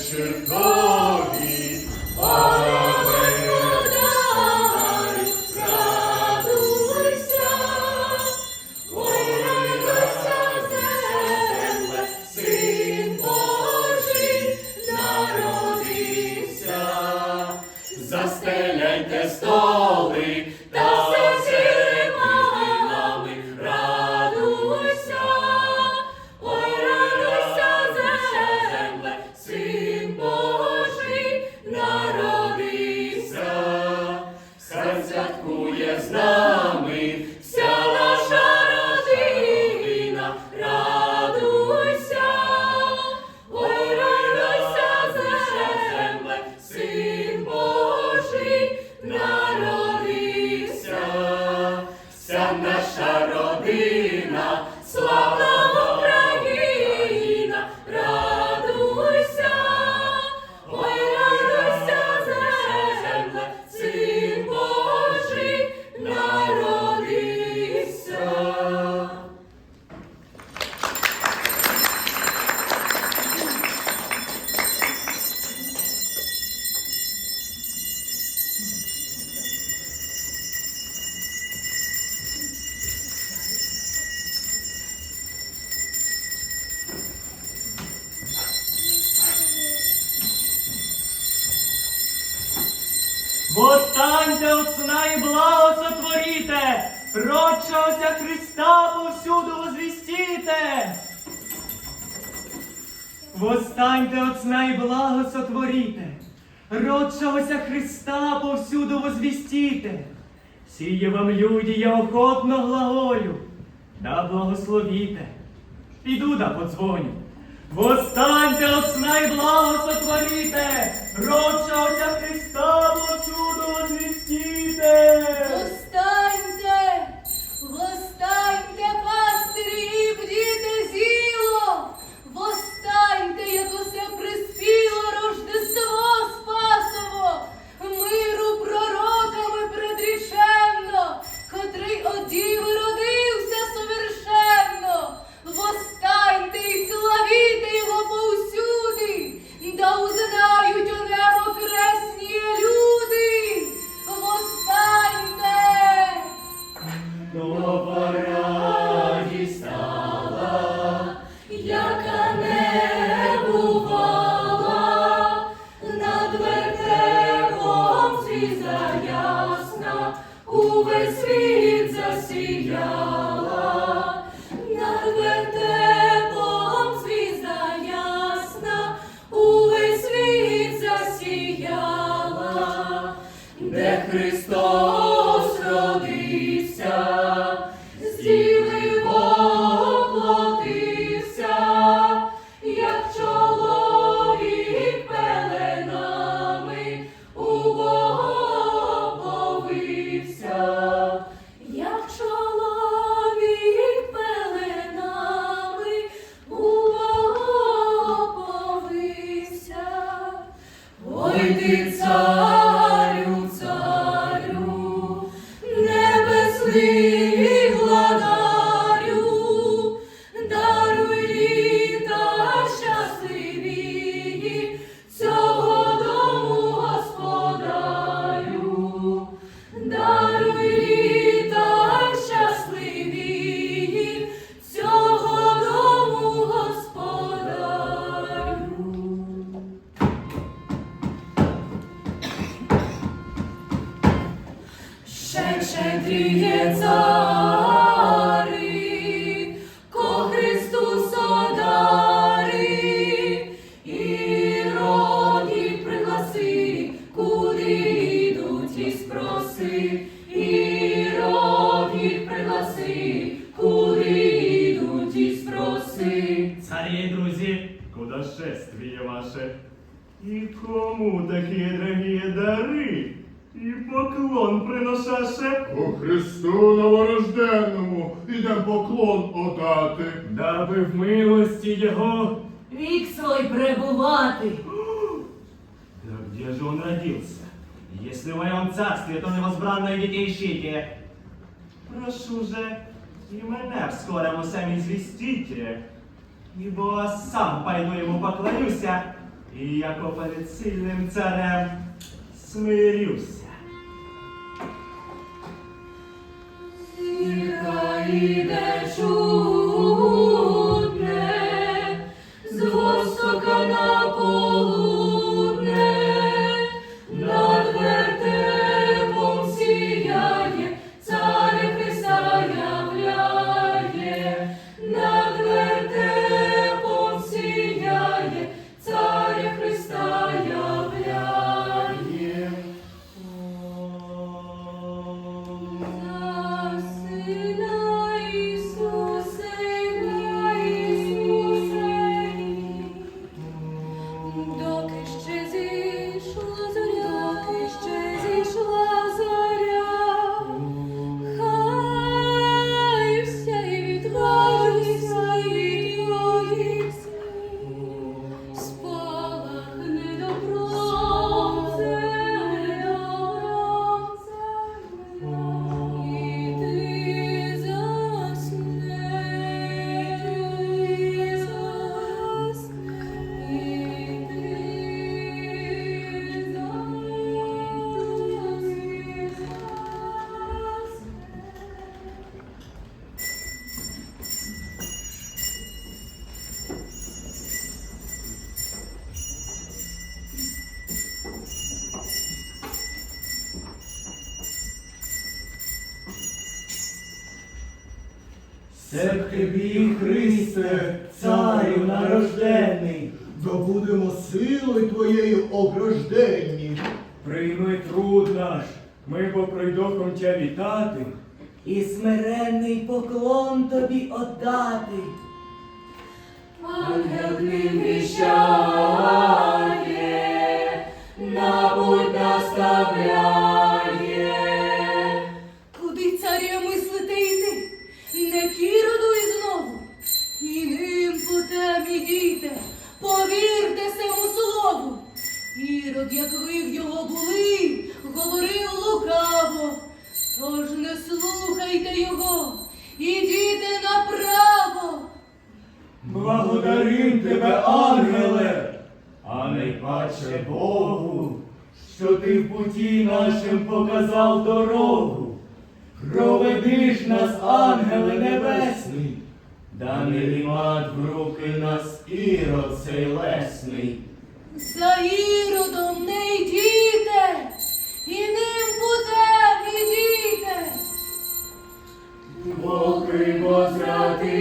should go. І благо сотворіте, Родчогося Христа повсюду возвістіте. Восстаньте от сна і благо сотворіте, Родчогося Христа повсюду возвістіте. Сіє вам люди, я охотно глаголю, да благословіте. Піду да подзвоню. Восстаньте от сна і благо сотворіте, Христа повсюду возвістіте. Востаньте, ваше? І кому такі дорогі дари? І поклон приношеше? О Христу новорожденному ідем поклон отати. Даби в милості його. Вік свой пребувати. Да где же он родился? Если в моем царстве, то невозбранное детей ищите. Прошу же, і мене в скорому самі ібо сам пайну йому поклонюся, і як перед сильним царем смирюся. Зірка йде чудне, з востока на Це к тобі, Христе, царю нарождений, добудемо силою твоєю огражденні. Прийми труд наш, ми бо прийдохом тя вітати. І смиренний поклон тобі отдати. Ангел ним віщає, на путь наставляє. Повірте сему слову. Ірод, як ви в його були, говорив лукаво. Тож не слухайте його, ідіте направо. Благодарим тебе, ангеле, а найпаче Богу, що ти в путі нашим показав дорогу. Проведиш нас, ангеле небесний, да не лімат в руки нас ірод цей лесний. За іродом не йдіте, і ним путем йдіте. Поки возвратишася,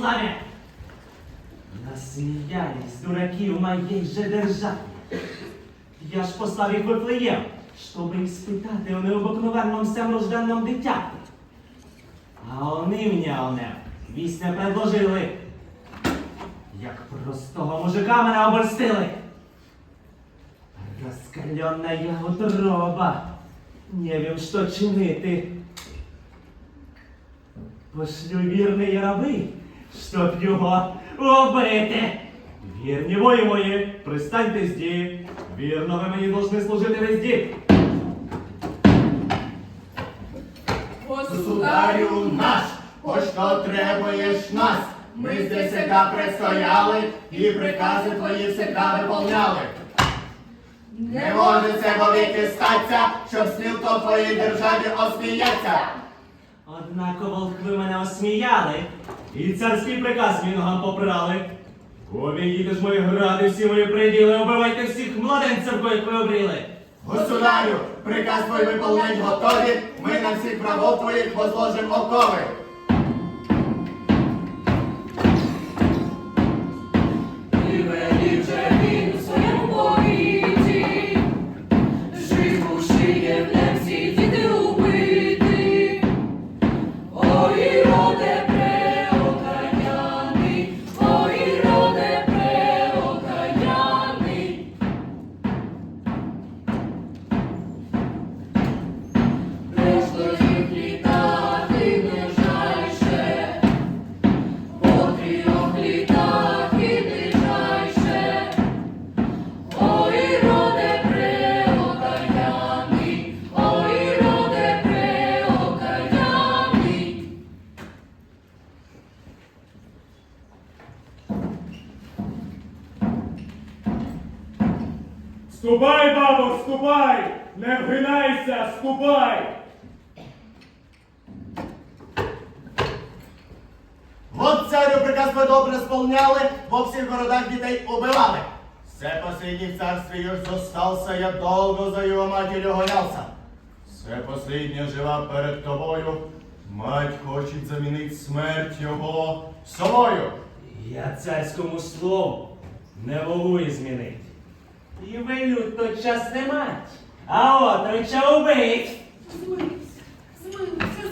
славе! Насмеялись дураки у моей же державі. Я ж послав їх в Вифлеєм, щоб іспитати у всем рожденном дитяті. А вони мені оне вість не предложили. Як простого мужика мене обольстили. Розкальонна я утроба. Не вім, що чинити. Пошлю вірні раби, щоб його убити. Вірні вої мої, пристаньте зді. Вірно, ви мені должны служити везді. Государю наш, пощо требуєш нас? Ми здесь всегда предстояли і прикази твої всегда виповняли. Не може це вовіки статься, щоб смілко в твоїй державі осміється. Однако волхви мене осміяли, і царський приказ він ногам попрали. Обійдіть ж мої гради, всі мої приділи, Убивайте всіх младенців, коїх ви обріли. Государю, приказ твій виповнять готові, ми на всіх правов твоїх возложим окови. Вы добре сполняли, во всех городах детей убивали. Все последний в царстве юж зостался, я долго за его матерью гонялся. Все последнє жива перед тобою, мать хоче замінити смерть його собою. Я царському слову не волую змінить. І велю тот час не мать, а отроча убить. Змилуйся, змилуйся,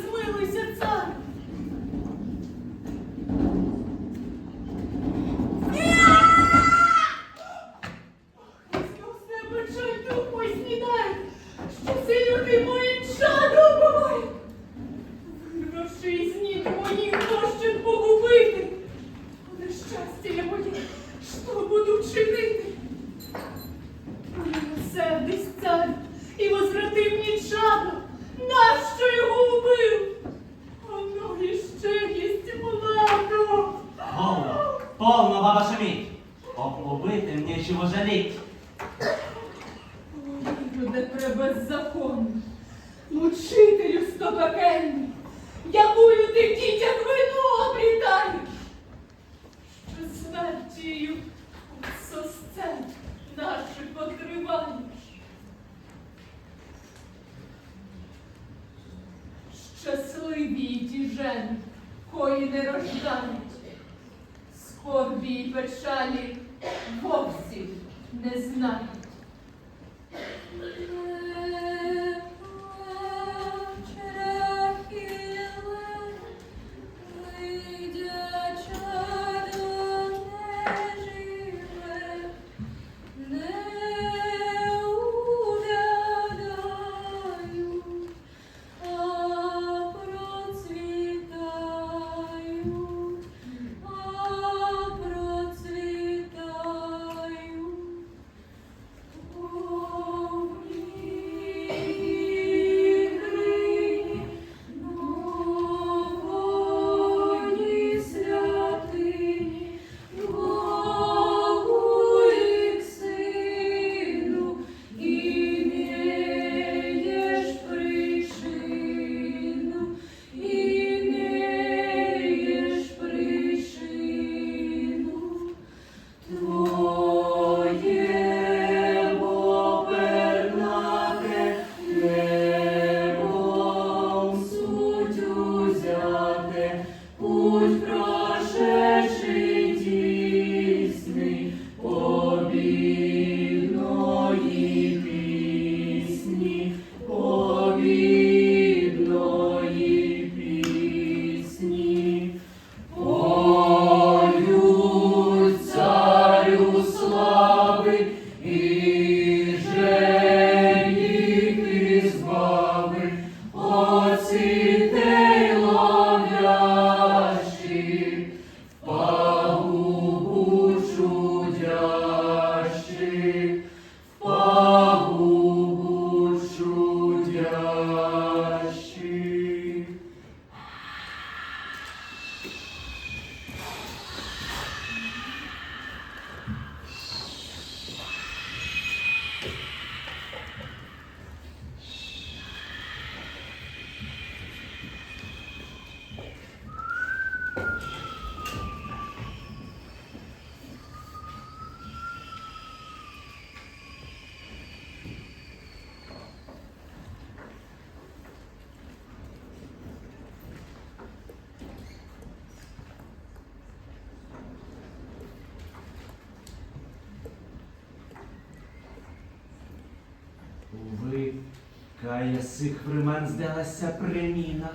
кая сих времен здалася приміна.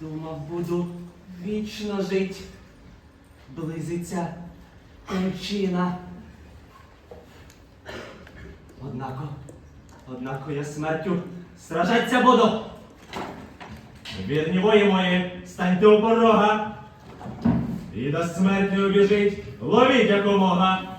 Думав, буду вічно жить. Близиться кончина. Однако, однако я смертю сражаться буду. Вірні вої мої, станьте у порога. І до смерті убіжить, ловіть якомога.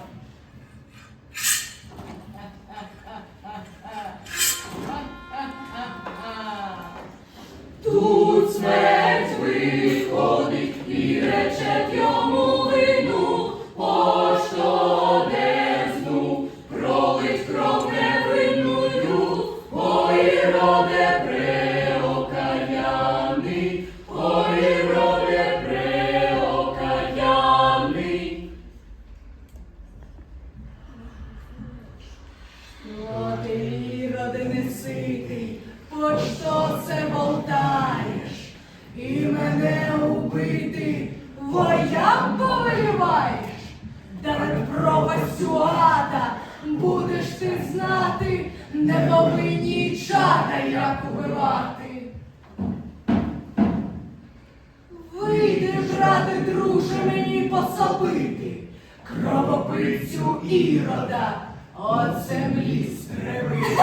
От землі стрелити.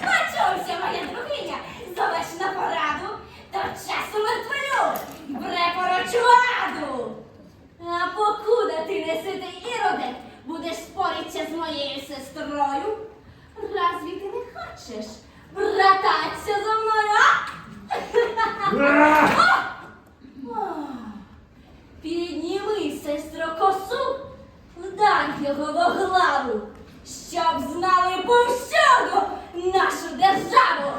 Почувся, моя другиня, зовеш на пораду, то часу мертвелю, препорочу аду. А покуда ти неситий іроде, будеш споритися з моєю сестрою, разві ти не хочеш брататися зо мною, а? Підніми, сестро, косу, вдар його во главу, щоб знали повсюду нашу державу.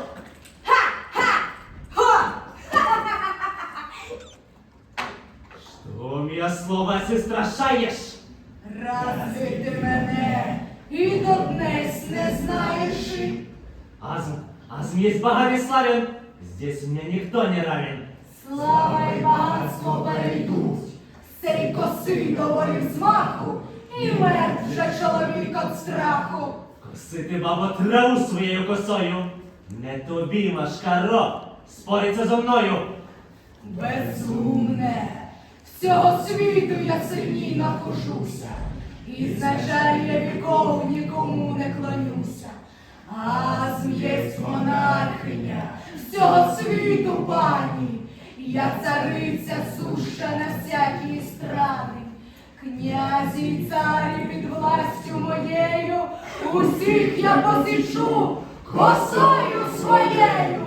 Ха-ха! Хо! Что меня слова сестра шаешь? Разве ти мене і до днес не знаєш? Азм, Азм есть богами славен, здесь мне никто не равен. Слава і багатство перейдуть, цей коси говорив змаху, і мертв вже чоловік від страху. Коси ти, бабо, траву своєю косою. Не тобі, машкаро, спориться зо мною. Безумне, всього світу я сильній нахожуся, і за значення віков нікому не клонюся. А зм'єсть монархиня всього світу пані, я цариця суша на всякі страни. Князі й царі під властю моєю, усіх я посічу косою своєю.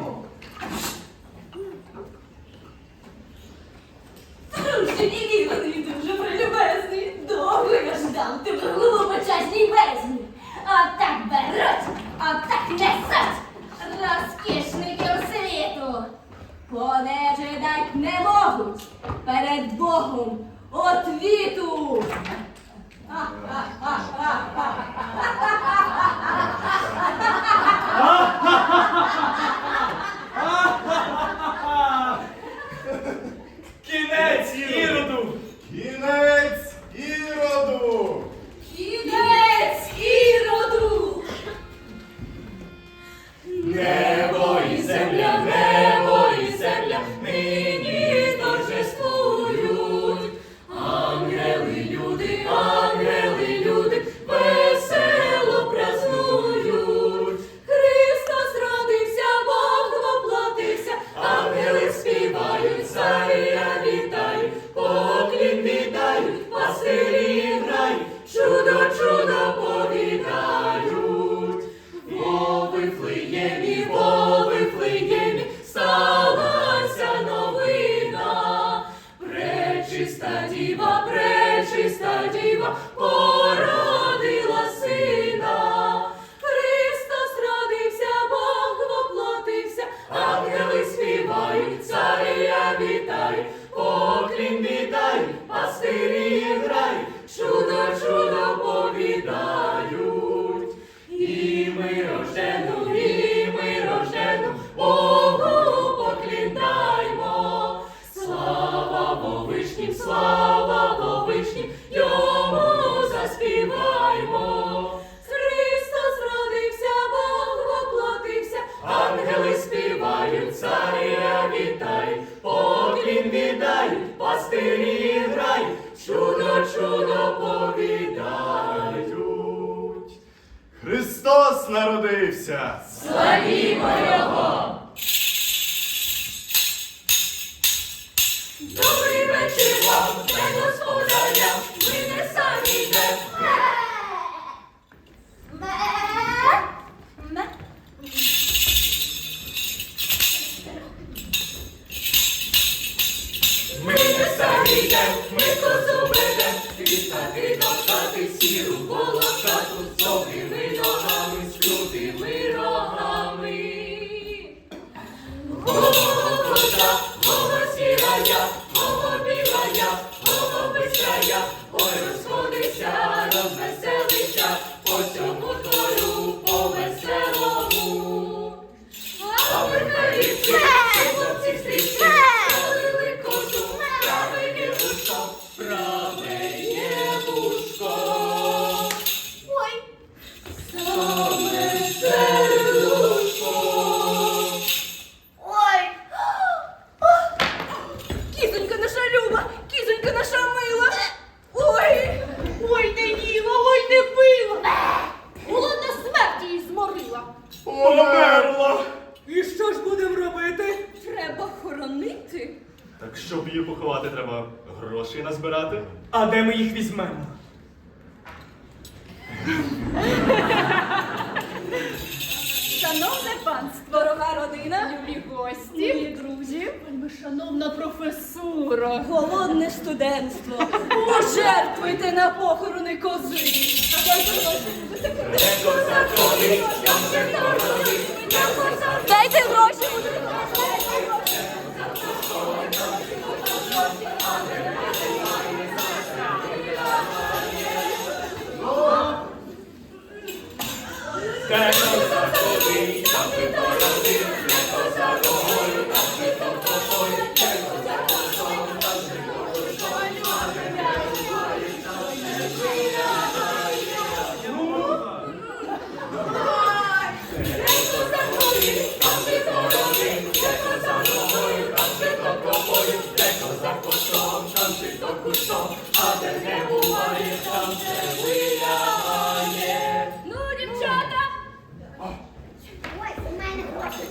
прибуває, там ще вилягає. Ну, дівчата! Ось, у мене хоче.